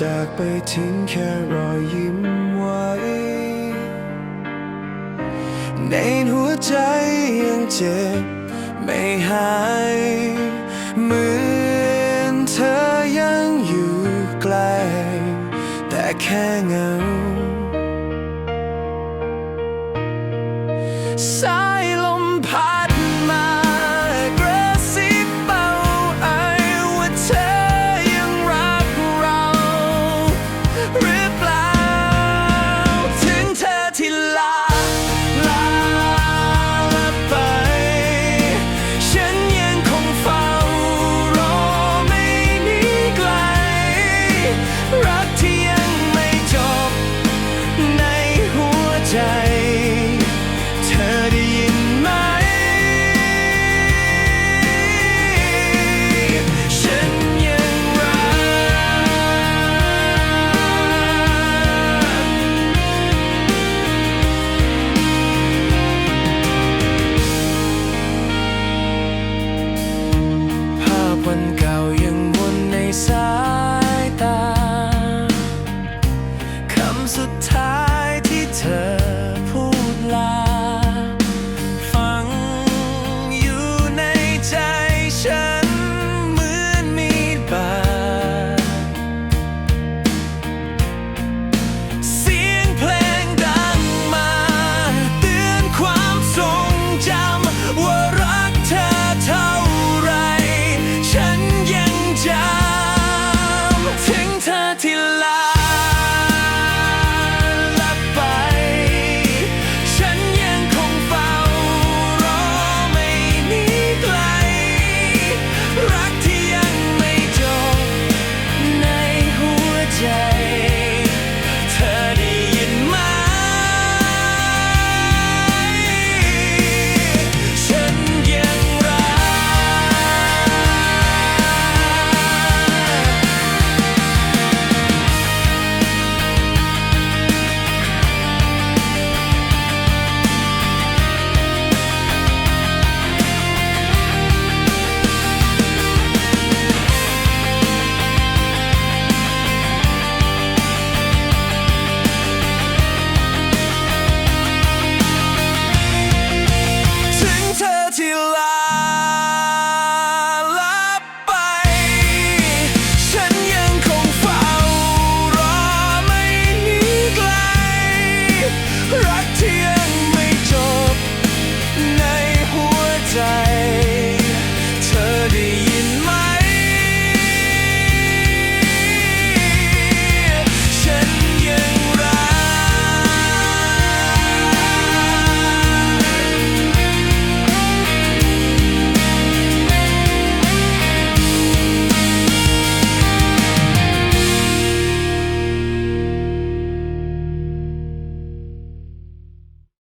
จากไปทิ้งแค่รอยยิ้มไว้ ในหัวใจยังเจ็บไม่หายเหมือนเธอยังอยู่ไกลแต่แค่เงา